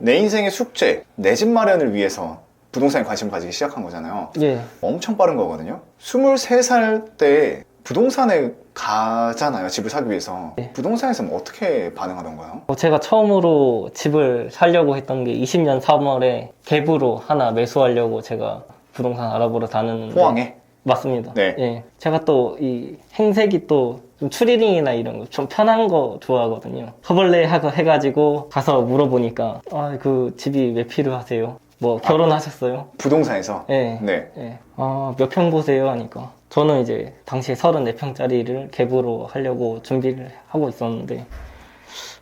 내 인생의 숙제, 내 집 마련을 위해서 부동산에 관심을 가지기 시작한 거잖아요. 예. 엄청 빠른 거거든요. 23살 때 부동산에 가잖아요. 집을 사기 위해서. 네. 부동산에서는 어떻게 반응하던가요? 어, 제가 처음으로 집을 사려고 했던 게 20년 3월에 갭으로 하나 매수하려고 제가 부동산 알아보러 다녔는데 포항에? 맞습니다. 네. 예. 제가 또 이 행색이 또 좀 추리링이나 이런 거 좀 편한 거 좋아하거든요. 허벌레 하고 해가지고 가서 물어보니까 아 그 집이 왜 필요하세요? 뭐 결혼하셨어요? 부동산에서? 예. 네. 예. 아, 몇 평 보세요? 하니까. 저는 이제 당시에 34평짜리를 갭으로 하려고 준비를 하고 있었는데,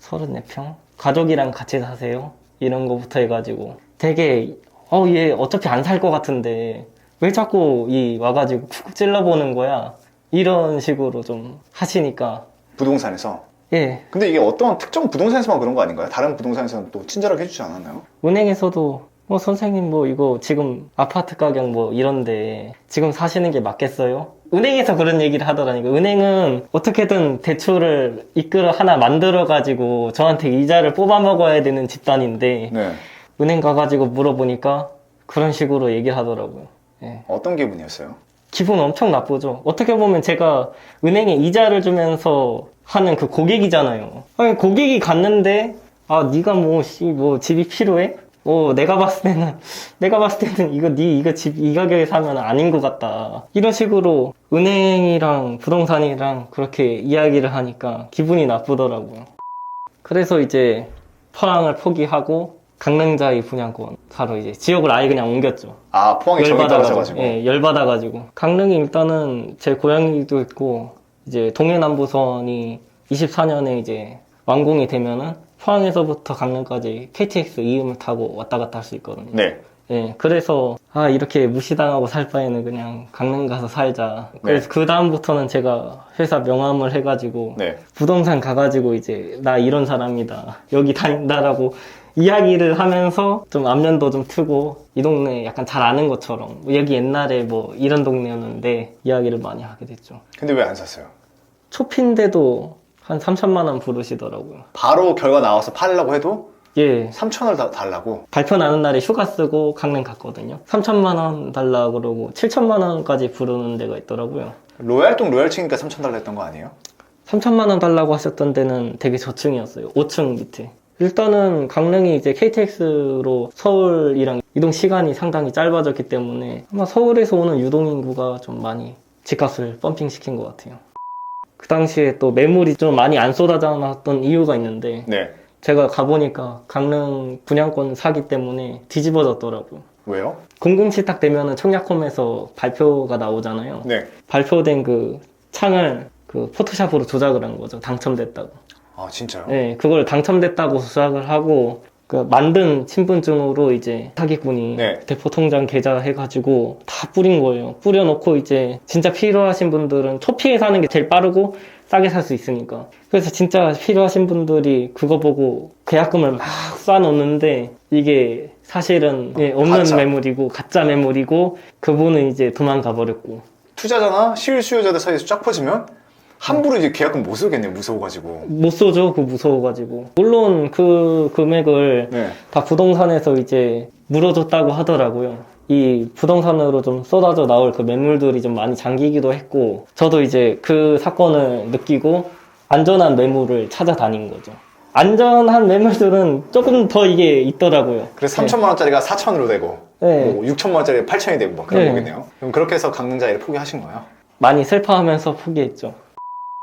34평? 가족이랑 같이 사세요? 이런 거부터 해가지고 되게, 어, 얘 어차피 안 살 것 같은데, 왜 자꾸 이 와가지고 쿡 찔러보는 거야? 이런 식으로 좀 하시니까, 부동산에서? 예. 근데 이게 어떤 특정 부동산에서만 그런 거 아닌가요? 다른 부동산에서는 또 친절하게 해주지 않았나요? 은행에서도 뭐 선생님 뭐 이거 지금 아파트 가격 뭐 이런데 지금 사시는 게 맞겠어요? 은행에서 그런 얘기를 하더라니까 은행은 어떻게든 대출을 이끌어 하나 만들어 가지고 저한테 이자를 뽑아 먹어야 되는 집단인데 네. 은행 가가지고 물어보니까 그런 식으로 얘기를 하더라고요. 예. 어떤 기분이었어요? 기분 엄청 나쁘죠. 어떻게 보면 제가 은행에 이자를 주면서 하는 그 고객이잖아요. 아니, 고객이 갔는데 아 네가 뭐 씨 뭐 집이 필요해? 어 내가 봤을 때는 내가 봤을 때는 이거 네 이거 집 이 가격에 사면 아닌 것 같다. 이런 식으로 은행이랑 부동산이랑 그렇게 이야기를 하니까 기분이 나쁘더라고요. 그래서 이제 포항을 포기하고 강릉자의 분양권 사러 이제 지역을 아예 그냥 옮겼죠. 아, 포항에 떨어져가지고. 예, 열받아가지고. 강릉이 일단은 제 고향이도 있고, 이제 동해남부선이 24년에 이제 완공이 되면은 포항에서부터 강릉까지 KTX 이음을 타고 왔다 갔다 할 수 있거든요. 네. 예, 그래서, 아, 이렇게 무시당하고 살 바에는 그냥 강릉 가서 살자. 그래서 그 다음부터는 제가 회사 명함을 해가지고, 네. 부동산 가가지고 이제 나 이런 사람이다 여기 다닌다라고 이야기를 하면서 좀 안면도 좀 트고 이 동네 약간 잘 아는 것처럼 뭐 여기 옛날에 뭐 이런 동네였는데 이야기를 많이 하게 됐죠 근데 왜 안 샀어요? 초피인데도 한 3천만 원 부르시더라고요 바로 결과 나와서 팔려고 해도 예 3천원을 다 달라고. 발표 나는 날에 휴가 쓰고 강릉 갔거든요 3천만 원 달라 그러고 7천만 원까지 부르는 데가 있더라고요 로얄동 로얄층이니까 3천 달러 했던 거 아니에요? 3천만 원 달라고 하셨던 데는 되게 저층이었어요. 5층 밑에. 일단은 강릉이 이제 KTX로 서울이랑 이동 시간이 상당히 짧아졌기 때문에 아마 서울에서 오는 유동 인구가 좀 많이 집값을 펌핑 시킨 것 같아요. 그 당시에 또 매물이 좀 많이 안 쏟아져 나왔던 이유가 있는데 네. 제가 가보니까 강릉 분양권 사기 때문에 뒤집어졌더라고요. 왜요? 공공칠 딱 되면은 청약홈에서 발표가 나오잖아요. 네. 발표된 그 창을 그 포토샵으로 조작을 한 거죠. 당첨됐다고. 아, 진짜요? 네, 그걸 당첨됐다고 조작을 하고 그 만든 신분증으로 이제 사기꾼이 네. 대포통장 계좌 해가지고 다 뿌린 거예요. 뿌려놓고 이제 진짜 필요하신 분들은 초피해 사는 게 제일 빠르고 싸게 살 수 있으니까. 그래서 진짜 필요하신 분들이 그거 보고 계약금을 막 쏴놓는데 이게 사실은 예, 없는 가짜. 매물이고 가짜 매물이고 그분은 이제 도망가 버렸고 투자자나 실수요자들 사이에서 쫙 퍼지면 함부로 이제 계약금 못 쓰겠네요. 무서워가지고. 못 쏘죠. 그 무서워가지고. 물론 그 금액을 네. 다 부동산에서 이제 물어줬다고 하더라고요. 이 부동산으로 좀 쏟아져 나올 그 매물들이 좀 많이 잠기기도 했고, 저도 이제 그 사건을 느끼고 안전한 매물을 찾아다닌 거죠. 안전한 매물들은 조금 더 이게 있더라고요. 그래서 3천만 원짜리가 4천으로 되고, 네. 뭐 6천만 원짜리 8천이 되고, 막 그런 네. 거겠네요. 그럼 그렇게 해서 강릉자리를 포기하신 거예요? 많이 슬퍼하면서 포기했죠.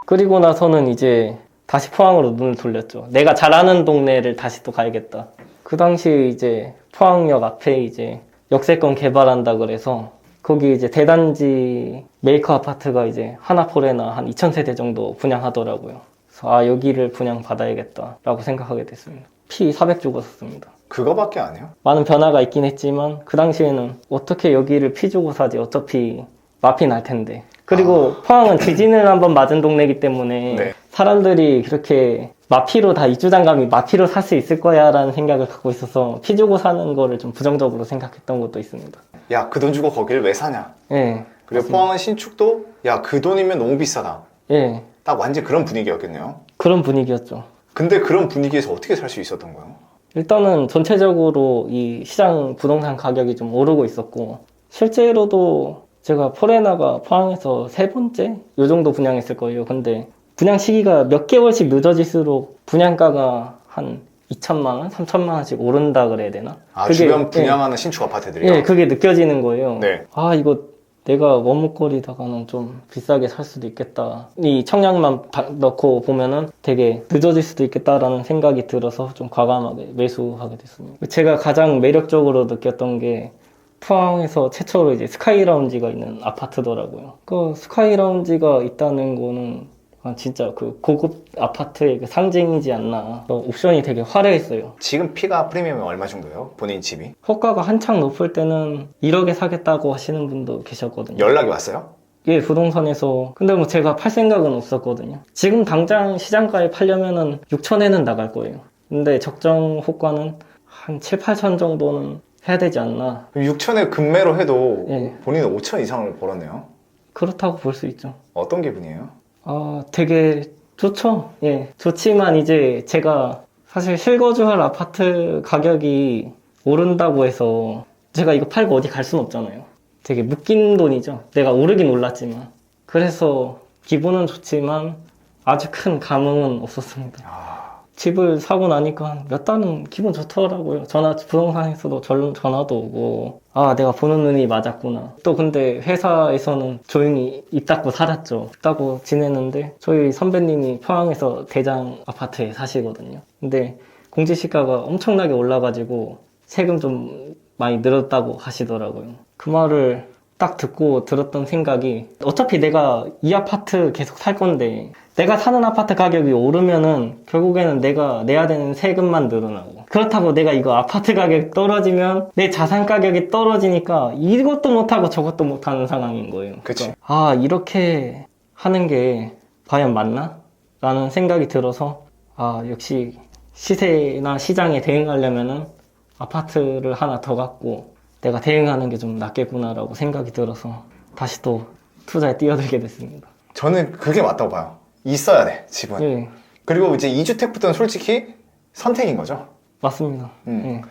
그리고 나서는 이제 다시 포항으로 눈을 돌렸죠. 내가 잘 아는 동네를 다시 또 가야겠다. 그 당시 이제 포항역 앞에 이제 역세권 개발한다 그래서 거기 이제 대단지 메이커 아파트가 이제 하나폴에나 한 2,000세대 정도 분양하더라고요. 그래서 아, 여기를 분양 받아야겠다라고 생각하게 됐습니다. 피 400 주고 샀습니다. 그거밖에 안 해요? 많은 변화가 있긴 했지만 그 당시에는 어떻게 여기를 피 주고 사지 어차피 마피 날 텐데 그리고 포항은 지진을 한번 맞은 동네이기 때문에 네. 사람들이 그렇게 마피로 다 입주장감이 마피로 살 수 있을 거야 라는 생각을 갖고 있어서 피 주고 사는 거를 좀 부정적으로 생각했던 것도 있습니다 야, 그 돈 주고 거기를 왜 사냐? 예, 그리고 포항은 신축도, 야, 그 돈이면 너무 비싸다. 예 딱 완전 그런 분위기였겠네요. 그런 분위기였죠 근데 그런 분위기에서 어떻게 살 수 있었던 거예요? 일단은 전체적으로 이 시장 부동산 가격이 좀 오르고 있었고 실제로도 제가 포레나가 포항에서 세 번째 요 정도 분양했을 거예요. 근데 분양 시기가 몇 개월씩 늦어질수록 분양가가 한 2천만 원, 3천만 원씩 오른다 그래야 되나? 아, 그게- 주변 분양하는 신축 아파트들이요? 예, 그게 느껴지는 거예요. 네. 아, 이거 내가 원목거리다가는 좀 비싸게 살 수도 있겠다. 이 청약만 바- 넣고 보면은 되게 늦어질 수도 있겠다라는 생각이 들어서 좀 과감하게 매수하게 됐습니다. 제가 가장 매력적으로 느꼈던 게 포항에서 최초로 이제 스카이 라운지가 있는 아파트더라고요. 그 스카이 라운지가 있다는 거는 아, 진짜 그 고급 아파트의 그 상징이지 않나. 어, 옵션이 되게 화려했어요. 지금 피가 프리미엄이 얼마 정도예요? 본인 집이? 호가가 한창 높을 때는 1억에 사겠다고 하시는 분도 계셨거든요. 연락이 왔어요? 예, 부동산에서. 근데 뭐 제가 팔 생각은 없었거든요. 지금 당장 시장가에 팔려면은 6천에는 나갈 거예요. 근데 적정 호가는 한 7, 8천 정도는 해야 되지 않나. 6천에 금매로 해도 예. 본인은 5천 이상을 벌었네요. 그렇다고 볼 수 있죠. 어떤 기분이에요? 아, 되게 좋죠. 예. 좋지만 이제 제가 사실 실거주할 아파트 가격이 오른다고 해서 제가 이거 팔고 어디 갈 순 없잖아요. 되게 묶인 돈이죠. 내가 오르긴 올랐지만. 그래서 기분은 좋지만 아주 큰 감흥은 없었습니다. 아, 집을 사고 나니까 몇 달은 기분 좋더라고요. 전화, 부동산에서도 전, 전화도 오고, 아, 내가 보는 눈이 맞았구나. 또 근데 회사에서는 조용히 입 닫고 살았죠. 입 닫고 지냈는데, 저희 선배님이 포항에서 대장 아파트에 사시거든요. 근데 공제시가가 엄청나게 올라가지고, 세금 좀 많이 늘었다고 하시더라고요. 그 말을 딱 듣고 들었던 생각이 어차피 내가 이 아파트 계속 살 건데 내가 사는 아파트 가격이 오르면은 결국에는 내가 내야 되는 세금만 늘어나고 그렇다고 내가 이거 아파트 가격 떨어지면 내 자산 가격이 떨어지니까 이것도 못하고 저것도 못하는 상황인 거예요. 그치. 그러니까 아 이렇게 하는 게 과연 맞나? 라는 생각이 들어서 아 역시 시세나 시장에 대응하려면은 아파트를 하나 더 갖고 내가 대응하는 게 좀 낫겠구나라고 생각이 들어서 다시 또 투자에 뛰어들게 됐습니다. 저는 그게 맞다고 봐요. 있어야 돼, 집은. 예, 그리고 이제 2주택부터는 솔직히 선택인 거죠. 맞습니다. 음. 예.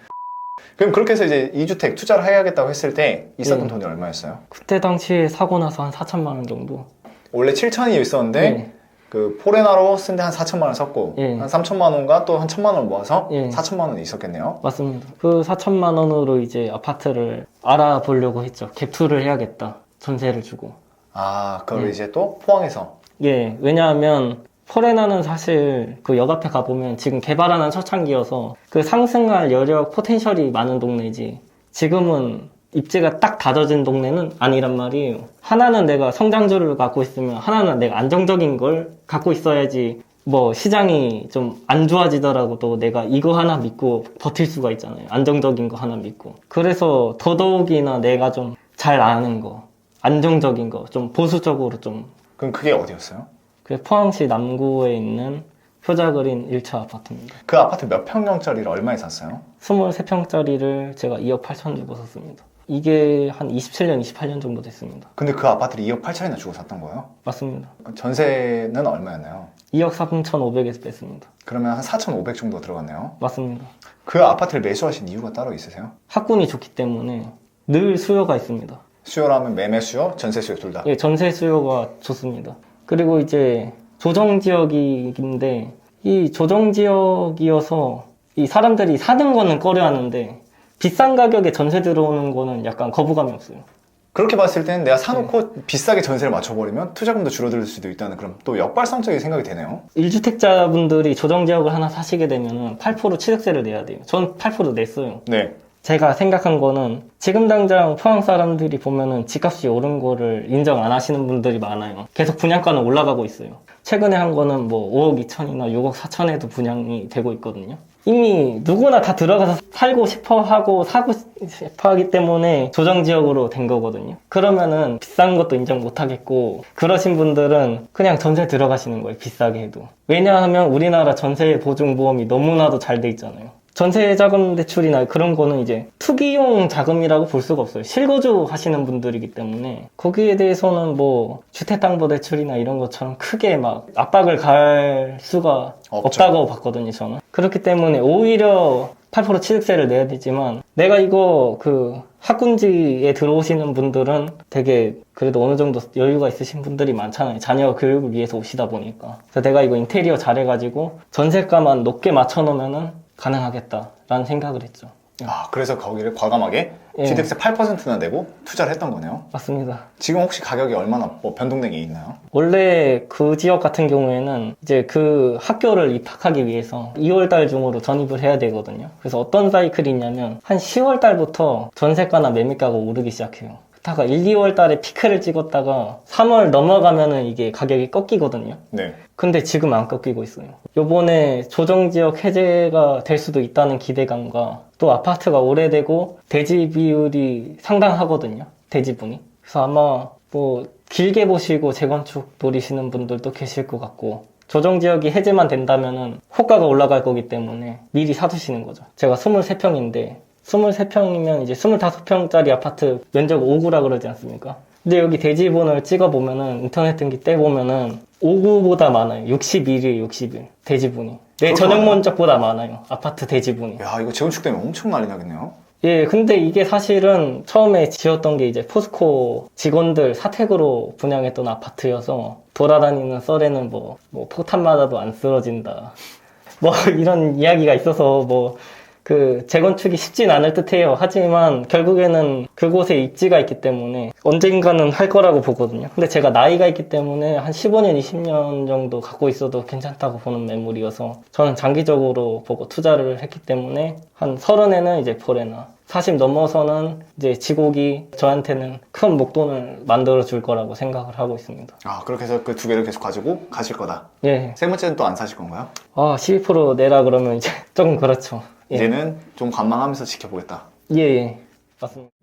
그럼 그렇게 해서 이제 2주택 투자를 해야겠다고 했을 때 있었던 네. 돈이 얼마였어요? 그때 당시에 사고 나서 한 4천만 원 정도. 원래 7천이 있었는데 네. 그 포레나로 쓴 데 한 4천만 원 썼고 예. 한 3천만 원과 또 한 천만 원 모아서 예. 4천만 원이 있었겠네요. 맞습니다. 그 4천만 원으로 이제 아파트를 알아보려고 했죠. 갭투를 해야겠다. 전세를 주고. 아, 그걸 네. 이제 또 포항에서 예, 왜냐하면 포레나는 사실 그 역 앞에 가보면 지금 개발하는 초창기여서 그 상승할 여력 포텐셜이 많은 동네지 지금은 입지가 딱 닫아진 동네는 아니란 말이에요. 하나는 내가 성장주를 갖고 있으면 하나는 내가 안정적인 걸 갖고 있어야지 뭐 시장이 좀 안 좋아지더라고도 내가 이거 하나 믿고 버틸 수가 있잖아요. 안정적인 거 하나 믿고. 그래서 더더욱이나 내가 좀 잘 아는 거, 안정적인 거, 좀 보수적으로 좀 그럼 그게 어디였어요? 그 포항시 남구에 있는 효자그린 1차 아파트입니다. 그 아파트 몇 평형짜리를 얼마에 샀어요? 23평짜리를 제가 2억 8천 주고 샀습니다. 이게 한 27년, 28년 정도 됐습니다. 근데 그 아파트를 2억 8천이나 주고 샀던 거예요? 맞습니다. 전세는 얼마였나요? 2억 3,500에서 뺐습니다. 그러면 한 4,500 정도 들어갔네요. 맞습니다. 그 아파트를 매수하신 이유가 따로 있으세요? 학군이 좋기 때문에 늘 수요가 있습니다. 수요라면 매매 수요, 전세 수요 둘 다. 예, 전세 수요가 좋습니다. 그리고 이제 조정 지역인데 이 조정 지역이어서 이 사람들이 사는 거는 꺼려 하는데 비싼 가격에 전세 들어오는 거는 약간 거부감이 없어요. 그렇게 봤을 때는 내가 사놓고 비싸게 전세를 맞춰버리면 투자금도 줄어들 수도 있다는 그런 또 역발상적인 생각이 되네요. 1주택자분들이 조정 지역을 하나 사시게 되면 8% 취득세를 내야 돼요. 전 8% 냈어요. 네. 제가 생각한 거는 지금 당장 포항 사람들이 보면은 집값이 오른 거를 인정 안 하시는 분들이 많아요. 계속 분양가는 올라가고 있어요. 최근에 한 거는 뭐 5억 2천이나 6억 4천에도 분양이 되고 있거든요. 이미 누구나 다 들어가서 살고 싶어 하고 사고 싶어 하기 때문에 조정 지역으로 된 거거든요. 그러면은 비싼 것도 인정 못 하겠고 그러신 분들은 그냥 전세 들어가시는 거예요. 비싸게 해도. 왜냐하면 우리나라 전세 보증 보험이 너무나도 잘 돼 있잖아요. 전세 자금 대출이나 그런 거는 이제 투기용 자금이라고 볼 수가 없어요. 실거주 하시는 분들이기 때문에 거기에 대해서는 뭐 주택담보 대출이나 이런 것처럼 크게 막 압박을 가할 수가 없죠. 없다고 봤거든요, 저는. 그렇기 때문에 오히려 8% 취득세를 내야 되지만 내가 이거 그 학군지에 들어오시는 분들은 되게 그래도 어느 정도 여유가 있으신 분들이 많잖아요. 자녀 교육을 위해서 오시다 보니까. 그래서 내가 이거 인테리어 잘해가지고 전세가만 높게 맞춰놓으면은 가능하겠다라는 생각을 했죠. 아, 그래서 거기를 과감하게 예. 취득세 8%나 내고 투자를 했던 거네요. 맞습니다. 지금 혹시 가격이 얼마나 뭐 변동된 게 있나요? 원래 그 지역 같은 경우에는 이제 그 학교를 입학하기 위해서 2월 달 중으로 전입을 해야 되거든요. 그래서 어떤 사이클이 있냐면 한 10월 달부터 전세가나 매매가가 오르기 시작해요. 그다가 1, 2월 달에 피크를 찍었다가 3월 넘어가면은 이게 가격이 꺾이거든요. 네. 근데 지금 안 꺾이고 있어요. 요번에 조정 지역 해제가 될 수도 있다는 기대감과 또 아파트가 오래되고 대지 비율이 상당하거든요. 대지분이. 그래서 아마 뭐 길게 보시고 재건축 노리시는 분들도 계실 것 같고 조정 지역이 해제만 된다면은 호가가 올라갈 거기 때문에 미리 사두시는 거죠. 제가 23평인데 23평이면 이제 25평짜리 아파트 면적 5구라 그러지 않습니까? 근데 여기 대지분을 찍어보면은 인터넷 등기 떼보면은 5구보다 많아요. 61이에요, 61. 대지분이. 내 그렇게 전용? 면적보다 많아요. 아파트 대지분이. 야, 이거 재건축 때문에 엄청 난리 나겠네요. 예, 근데 이게 사실은 처음에 지었던 게 이제 포스코 직원들 사택으로 분양했던 아파트여서 돌아다니는 썰에는 뭐, 뭐 폭탄 맞아도 안 쓰러진다. 뭐 이런 이야기가 있어서 뭐 그 재건축이 쉽진 않을 듯해요. 하지만 결국에는 그곳에 입지가 있기 때문에 언젠가는 할 거라고 보거든요. 근데 제가 나이가 있기 때문에 한 15년, 20년 정도 갖고 있어도 괜찮다고 보는 매물이어서 저는 장기적으로 보고 투자를 했기 때문에 한 서른에는 이제 포레나 40 넘어서는 이제 지곡이 저한테는 큰 목돈을 만들어 줄 거라고 생각을 하고 있습니다. 아, 그렇게 해서 그 두 개를 계속 가지고 가실 거다. 예. 세 번째는 또 안 사실 건가요? 아, 12% 내라 그러면 이제 조금 그렇죠. 예. 이제는 좀 관망하면서 지켜보겠다. 예, 예. 맞습니다.